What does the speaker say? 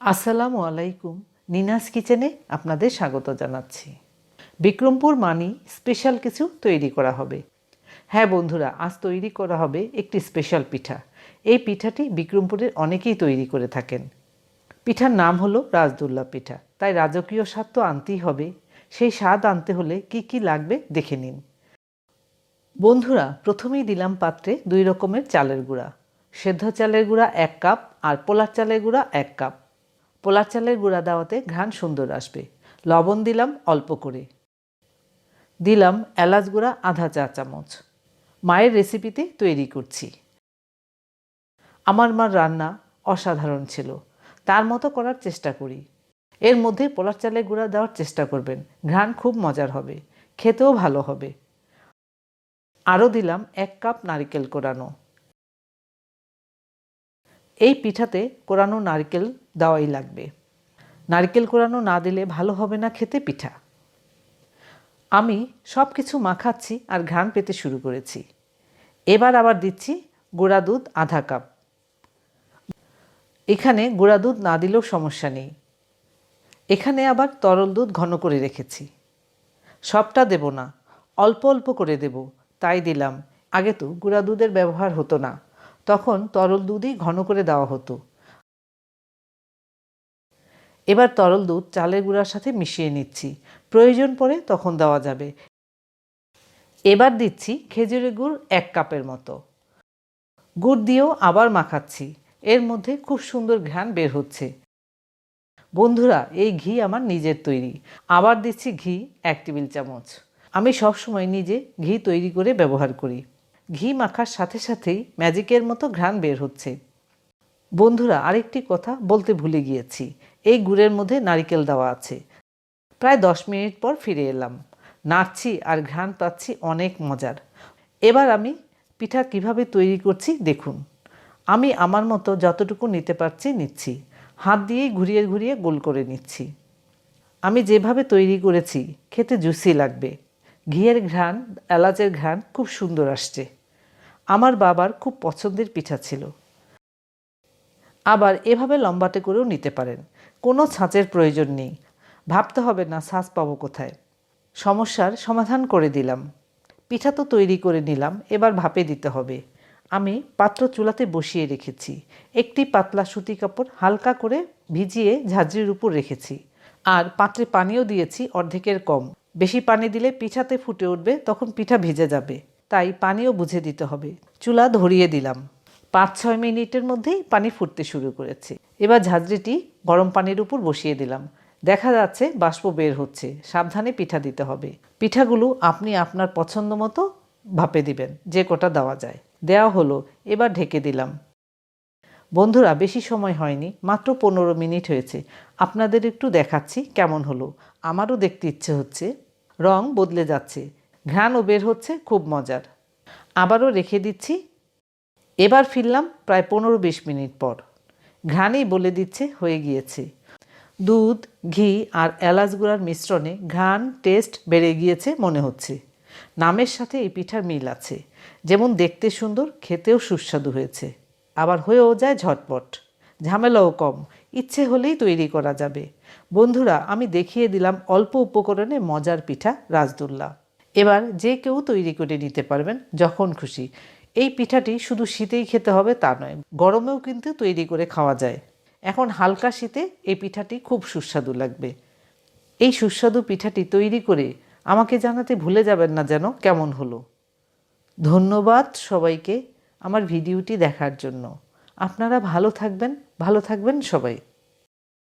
আসসালামু আলাইকুম। নিনাস কিচেনে আপনাদের স্বাগত জানাচ্ছি। বিক্রমপুর মানি স্পেশাল কিছু তৈরি করা হবে। হ্যাঁ বন্ধুরা, আজ তৈরি করা হবে একটি স্পেশাল পিঠা। এই পিঠাটি বিক্রমপুরের অনেকেই তৈরি করে থাকেন। পিঠার নাম হলো রাজদুল্লা পিঠা। তাই রাজকীয় স্বাদ তো আনতেই হবে। সেই স্বাদ আনতে হলে কি কি লাগবে দেখে নিন। বন্ধুরা, প্রথমেই দিলাম পাত্রে দুই রকমের চালের গুঁড়া। সেদ্ধ চালের গুঁড়া এক কাপ আর পোলার চালের গুঁড়া এক কাপ। পোলার চালের গুঁড়া দেওয়াতে ঘ্রাণ সুন্দর আসবে। লবণ দিলাম অল্প করে। দিলাম এলাচ গুঁড়া আধা চা চামচ। মায়ের রেসিপিতে তৈরি করছি। আমার মার রান্না অসাধারণ ছিল। তার মতো করার চেষ্টা করি। এর মধ্যে পোলার চালের গুঁড়া দেওয়ার চেষ্টা করবেন। ঘ্রাণ খুব মজার হবে। খেতেও ভালো হবে। আরও দিলাম এক কাপ নারিকেল কোরানো। এই পিঠাতে কোরানো নারকেল দেওয়াই লাগবে। নারকেল কোরানো না দিলে ভালো হবে না খেতে পিঠা। আমি সব কিছু মাখাচ্ছি আর ঘ্রাণ পেতে শুরু করেছি। এবার আবার দিচ্ছি গুঁড়া দুধ আধা কাপ। এখানে গুঁড়া দুধ না দিলেও সমস্যা নেই। এখানে আবার তরল দুধ ঘন করে রেখেছি। সবটা দেব না, অল্প অল্প করে দেব, তাই দিলাম। আগে তো গুঁড়া দুধের ব্যবহার হতো না। তখন তরল দুধই ঘন করে দেওয়া হতো। এবার তরল দুধ চালের গুঁড়ার সাথে মিশিয়ে নিচ্ছি। প্রয়োজন পড়ে তখন দেওয়া যাবে। এবার দিচ্ছি খেজুরের গুড় এক কাপের মতো। গুড় দিয়েও আবার মাখাচ্ছি। এর মধ্যে খুব সুন্দর ঘ্রাণ বের হচ্ছে। বন্ধুরা, এই ঘি আমার নিজের তৈরি। আবার দিচ্ছি ঘি এক টেবিল চামচ। আমি সবসময় নিজে ঘি তৈরি করে ব্যবহার করি। ঘি মাখার সাথে সাথেই ম্যাজিকের মতো ঘ্রাণ বের হচ্ছে। বন্ধুরা, আরেকটি কথা বলতে ভুলে গিয়েছি। এই গুড়ের মধ্যে নারিকেল দেওয়া আছে। প্রায় দশ মিনিট পর ফিরে এলাম। নাড়ছি আর ঘ্রাণ পাচ্ছি অনেক মজার। এবার আমি পিঠা কীভাবে তৈরি করছি দেখুন। আমি আমার মতো যতটুকু নিতে পারছি নিচ্ছি। হাত দিয়েই ঘুরিয়ে ঘুরিয়ে গোল করে নিচ্ছি। আমি যেভাবে তৈরি করেছি, খেতে জুসি লাগবে। ঘিয়ের ঘ্রাণ, এলাচের ঘ্রাণ খুব সুন্দর আসছে। আমার বাবার খুব পছন্দের পিঠা ছিল। আবার এভাবে লম্বাটে করেও নিতে পারেন। কোনো ছাঁচের প্রয়োজন নেই। ভাবতে হবে না, ছাঁচ পাবো কোথায়। সমস্যার সমাধান করে দিলাম। পিঠা তো তৈরি করে নিলাম, এবার ভাপে দিতে হবে। আমি পাত্র চুলাতে বসিয়ে রেখেছি। একটি পাতলা সুতি কাপড় হালকা করে ভিজিয়ে ঝাঁঝরির উপর রেখেছি। আর পাত্রে পানিও দিয়েছি, অর্ধেকের কম। বেশি পানি দিলে পিঠাতে ফুটে উঠবে, তখন পিঠা ভিজে যাবে। তাই পানিও বুঝে দিতে হবে। চুলা ধরিয়ে দিলাম। পাঁচ ছয় মিনিটের মধ্যেই পানি ফুটতে শুরু করেছে। এবার ঝাঁঝরিটি গরম পানির উপর বসিয়ে দিলাম। দেখা যাচ্ছে বাষ্প বের হচ্ছে। সাবধানে পিঠা দিতে হবে। পিঠাগুলো আপনি আপনার পছন্দ মতো ভাপে দিবেন। যে কটা দেওয়া যায়। দেওয়া হলো, এবার ঢেকে দিলাম। বন্ধুরা, বেশি সময় হয়নি। মাত্র পনেরো মিনিট হয়েছে। আপনাদের একটু দেখাচ্ছি কেমন হলো। আমারও দেখতে ইচ্ছে হচ্ছে। রং বদলে যাচ্ছে। ঘ্রাণও বের হচ্ছে। খুব মজার। আবারও রেখে দিচ্ছি এবার ফিরলাম প্রায় পনেরো বিশ মিনিট পর। ঘ্রাণেই বলে দিচ্ছে, হয়ে গিয়েছে। দুধ, ঘি আর এলাচ গুঁড়ার মিশ্রণে ঘ্রাণ, টেস্ট বেড়ে গিয়েছে মনে হচ্ছে। নামের সাথে এই পিঠার মিল আছে। যেমন দেখতে সুন্দর, খেতেও সুস্বাদু হয়েছে। আবার হয়েও যায় ঝটপট। ঝামেলাও কম। ইচ্ছে হলেই তৈরি করা যাবে। বন্ধুরা, আমি দেখিয়ে দিলাম অল্প উপকরণে মজার পিঠা রাজদুল্লা। এবার যে কেউ তৈরি করে নিতে পারবেন, যখন খুশি। এই পিঠাটি শুধু শীতেই খেতে হবে তা নয়, গরমেও কিন্তু তৈরি করে খাওয়া যায়। এখন হালকা শীতে এই পিঠাটি খুব সুস্বাদু লাগবে। এই সুস্বাদু পিঠাটি তৈরি করে আমাকে জানাতে ভুলে যাবেন না যেন কেমন হলো। ধন্যবাদ সবাইকে আমার ভিডিওটি দেখার জন্য। আপনারা ভালো থাকবেন ভালো থাকবেন সবাই।